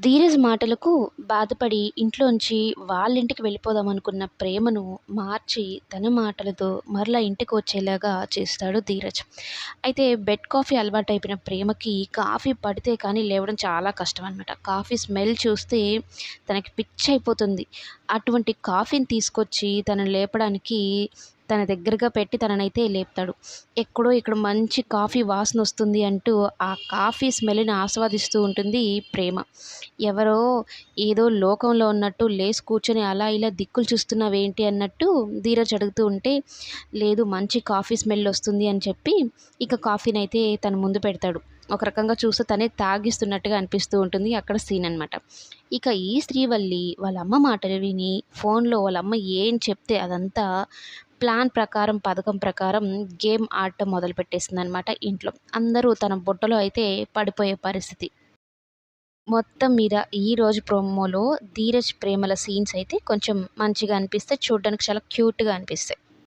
ధీరజ్ మాటలకు బాధపడి ఇంట్లోంచి వాళ్ళింటికి వెళ్ళిపోదాం అనుకున్న ప్రేమను మార్చి తన మాటలతో మరలా ఇంటికి వచ్చేలాగా చేస్తాడు ధీరజ్. అయితే బెడ్ కాఫీ అలవాటు అయిపోయిన ప్రేమకి కాఫీ పడితే కానీ లేవడం చాలా కష్టం అనమాట కాఫీ స్మెల్ చూస్తే తనకి పిచ్చి అయిపోతుంది. అటువంటి కాఫీని తీసుకొచ్చి తను లేపడానికి తన దగ్గరగా పెట్టి తననైతే లేపుతాడు. ఎక్కడో ఇక్కడ మంచి కాఫీ వాసన వస్తుంది అంటూ ఆ కాఫీ స్మెల్ని ఆస్వాదిస్తూ ఉంటుంది ప్రేమ. ఎవరో ఏదో లోకంలో ఉన్నట్టు లేచి కూర్చొని అలా ఇలా దిక్కులు చూస్తున్నావేంటి అన్నట్టు ధీరజ్ అడుగుతూ ఉంటే లేదు మంచి కాఫీ స్మెల్ వస్తుంది అని చెప్పి ఇక కాఫీని అయితే తన ముందు పెడతాడు. ఒక రకంగా చూస్తే తనే తాగిస్తున్నట్టుగా అనిపిస్తూ ఉంటుంది అక్కడ సీన్ అనమాట ఇక ఈ స్త్రీ వాళ్ళ అమ్మ మాటలు విని ఫోన్లో వాళ్ళ అమ్మ ఏం చెప్తే అదంతా ప్లాన్ ప్రకారం పథకం ప్రకారం గేమ్ ఆడటం మొదలుపెట్టేసింది అనమాట ఇంట్లో. అందరూ తన బుట్టలో అయితే పడిపోయే పరిస్థితి. మొత్తం మీద ఈరోజు ప్రోమోలో ధీరజ్ ప్రేమల సీన్స్ అయితే కొంచెం మంచిగా అనిపిస్తాయి. చూడడానికి చాలా క్యూట్గా అనిపిస్తాయి.